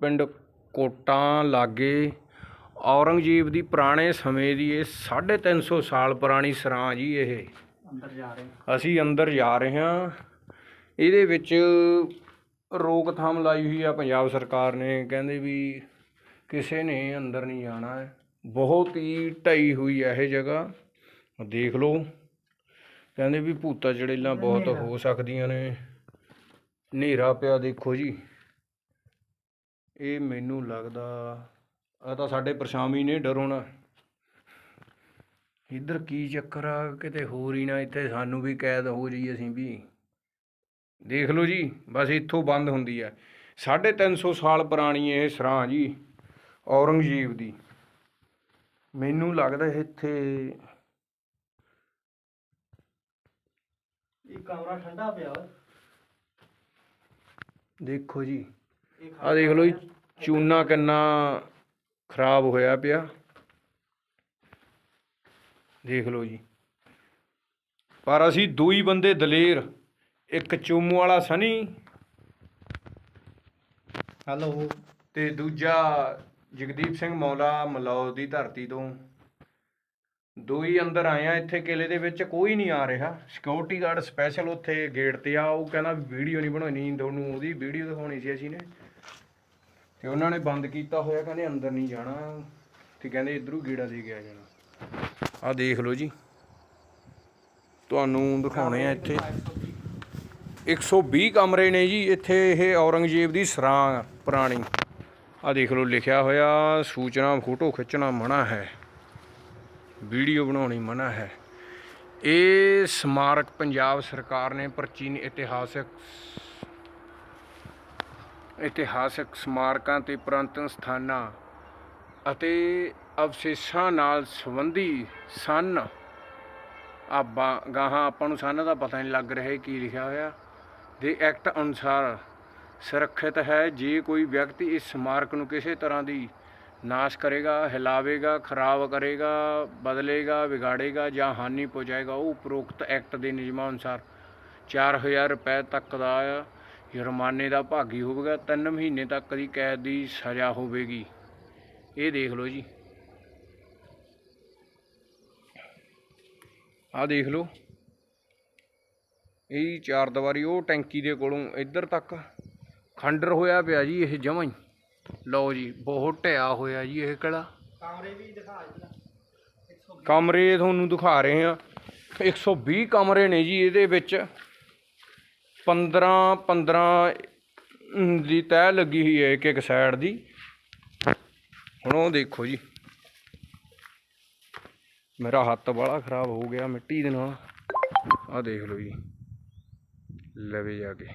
ਪਿੰਡ ਕੋਟਾਂ ਲਾਗੇ ਔਰੰਗਜ਼ੇਬ ਦੀ ਪੁਰਾਣੇ ਸਮੇਂ ਦੀ ਇਹ 350 ਸਾਲ ਪੁਰਾਣੀ ਸਰਾਂ ਜੀ ਇਹ। ਅੰਦਰ ਜਾ ਰਹੇ ਅਸੀਂ ਅੰਦਰ ਜਾ ਰਹੇ ਹਾਂ। ਇਹਦੇ ਵਿੱਚ ਰੋਕਥਾਮ ਲਾਈ ਹੋਈ ਆ ਪੰਜਾਬ ਸਰਕਾਰ ਨੇ। ਕਹਿੰਦੇ ਵੀ ਕਿਸੇ ਨੇ ਅੰਦਰ ਨਹੀਂ ਜਾਣਾ ਹੈ। ਬਹੁਤ ਹੀ ਢਈ ਹੋਈ ਹੈ ਇਹ ਜਗ੍ਹਾ। ਦੇਖ ਲਓ। ਕਹਿੰਦੇ ਵੀ ਭੂਤਾ ਚੜੇਲਾਂ ਬਹੁਤ ਹੋ ਸਕਦੀਆਂ ਨੇ। ਹਨੇਰਾ ਪਿਆ ਦੇਖੋ ਜੀ। ਇਹ ਮੈਨੂੰ ਲੱਗਦਾ ਆ ਤਾਂ ਸਾਡੇ ਪਰਛਾਵੀ ਨੇ ਡਰੋਣਾ। ਇੱਧਰ ਕੀ ਚੱਕਰ ਆ? ਕਿਤੇ ਹੋਰ ਹੀ ਨਾ ਇੱਥੇ ਸਾਨੂੰ ਵੀ ਕੈਦ ਹੋ ਜਾਈ ਅਸੀਂ ਵੀ। ਦੇਖ ਲਓ ਜੀ ਬਸ ਇੱਥੋਂ ਬੰਦ ਹੁੰਦੀ ਹੈ 350 ਸਾਲ ਪੁਰਾਣੀ ਇਹ ਸਰਾਂ ਜੀ ਔਰੰਗਜ਼ੇਬ ਦੀ। ਮੈਨੂੰ ਲੱਗਦਾ ਇੱਥੇ ਇਹ ਕਮਰਾ ਠੰਡਾ ਪਿਆ ਦੇਖੋ ਜੀ। ਆ ਦੇਖ ਲਓ ਜੀ ਚੂਨਾ ਕਿੰਨਾ ਖਰਾਬ ਹੋਇਆ ਪਿਆ। ਦੇਖ ਲਓ ਜੀ। ਪਰ ਅਸੀਂ ਦੋ ਹੀ ਬੰਦੇ ਦਲੇਰ ਇੱਕ ਚੋਮੂ ਵਾਲਾ ਸਨੀ ਹੈਲੋ। ਤੇ ਦੂਜਾ ਜਗਦੀਪ ਸਿੰਘ ਮੌਲਾ ਮਲੌਦ ਦੀ ਧਰਤੀ ਤੋਂ। ਦੋ ਹੀ ਅੰਦਰ ਆਏ ਆ ਇੱਥੇ ਕਿਲੇ ਦੇ ਵਿੱਚ ਕੋਈ ਨਹੀਂ ਆ ਰਿਹਾ। ਸਿਕਿਉਰਿਟੀ ਗਾਰਡ ਸਪੈਸ਼ਲ ਉੱਥੇ ਗੇਟ ਤੇ ਆ ਉਹ ਕਹਿੰਦਾ ਵੀਡੀਓ ਨਹੀਂ ਬਣਾਉਣੀ ਤੁਹਾਨੂੰ ਉਹਦੀ ਵੀਡੀਓ ਦਿਖਾਉਣੀ ਸੀ ਅਸੀਂ ਨੇ। ਤੇ ਉਹਨਾਂ ਨੇ ਬੰਦ ਕੀਤਾ ਹੋਇਆ, ਕਹਿੰਦੇ ਅੰਦਰ ਨਹੀਂ ਜਾਣਾ। ਤੇ ਕਹਿੰਦੇ ਇਧਰੋਂ ਗੇੜਾ ਦੇ ਗਿਆ ਜਾਣਾ। ਆਹ ਦੇਖ ਲਓ ਜੀ। ਤੁਹਾਨੂੰ ਦਿਖਾਉਣੇ ਆ ਇੱਥੇ। 120 ਕਮਰੇ ਨੇ ਜੀ, ਇੱਥੇ ਇਹ ਔਰੰਗਜ਼ੇਬ ਦੀ ਸਰਾਂ ਪੁਰਾਣੀ। ਆ ਦੇਖ ਲਓ, ਲਿਖਿਆ ਹੋਇਆ, ਸੂਚਨਾ, ਫੋਟੋ ਖਿੱਚਣਾ ਮਨਾ ਹੈ। ਵੀਡੀਓ ਬਣਾਉਣੀ ਮਨਾ ਹੈ। ਇਹ ਸਮਾਰਕ ਪੰਜਾਬ ਸਰਕਾਰ ਨੇ ਪ੍ਰਾਚੀਨ ਇਤਿਹਾਸਕ ਇਤਿਹਾਸਕ ਸਮਾਰਕਾਂ ਤੇ ਪੁਰਾਤਨ ਸਥਾਨਾਂ ਅਤੇ ਅਵਸ਼ੇਸ਼ਾਂ ਨਾਲ ਸੰਬੰਧੀ ਸਨ। ਆਪਾਂ ਗਾਹਾਂ ਆਪਾਂ ਨੂੰ ਸਨ ਦਾ ਪਤਾ ਨਹੀਂ ਲੱਗ ਰਿਹਾ ਕੀ ਲਿਖਿਆ ਹੋਇਆ। ਦੇ ਐਕਟ ਅਨੁਸਾਰ ਸੁਰੱਖਿਅਤ ਹੈ, ਜੇ ਕੋਈ ਵਿਅਕਤੀ ਇਸ ਸਮਾਰਕ ਨੂੰ ਕਿਸੇ ਤਰ੍ਹਾਂ ਦੀ ਨਾਸ਼ ਕਰੇਗਾ, ਹਿਲਾਵੇਗਾ, ਖਰਾਬ ਕਰੇਗਾ, ਬਦਲੇਗਾ, ਵਿਗਾੜੇਗਾ ਜਾਂ ਹਾਨੀ ਪਹੁੰਚਾਏਗਾ, ਉਹ ਉਪਰੋਕਤ ਐਕਟ ਦੇ ਨਿਯਮਾਂ ਅਨੁਸਾਰ 4000 ਰੁਪਏ ਤੱਕ ਦਾ ਜੁਰਮਾਨੇ ਦਾ ਭਾਗੀ ਹੋਵੇਗਾ 3 ਮਹੀਨੇ ਤੱਕ ਦੀ ਕੈਦ ਦੀ ਸਜ਼ਾ ਹੋਵੇਗੀ। ਇਹ ਦੇਖ ਲਓ ਜੀ। ਆਹ ਦੇਖ ਲਓ। ਇਹ ਚਾਰ ਦੀਵਾਰੀ ਉਹ ਟੈਂਕੀ ਦੇ ਕੋਲੋਂ ਇੱਧਰ ਤੱਕ ਖੰਡਰ ਹੋਇਆ ਪਿਆ ਜੀ ਇਹ ਜਮਾਂ ਹੀ। ਲਓ ਜੀ ਬਹੁਤ ਢਿਆ ਹੋਇਆ ਜੀ ਇਹ ਕਿਹੜਾ ਕਮਰੇ ਵੀ ਦਿਖਾ ਕਮਰੇ ਤੁਹਾਨੂੰ ਦਿਖਾ ਰਹੇ ਆ 120 ਕਮਰੇ ਨੇ ਜੀ ਇਹਦੇ ਵਿੱਚ। 15 15 ਦੀ ਤਹਿ ਲੱਗੀ ਹੋਈ ਹੈ ਇੱਕ ਇੱਕ ਸਾਈਡ ਦੀ। ਹੁਣ ਉਹ ਦੇਖੋ ਜੀ। ਮੇਰਾ ਹੱਥ ਬੜਾ ਖਰਾਬ ਹੋ ਗਿਆ ਮਿੱਟੀ ਦੇ ਨਾਲ। ਆਹ ਦੇਖ ਲਓ ਜੀ। ਲਵੇ ਜਾ ਕੇ।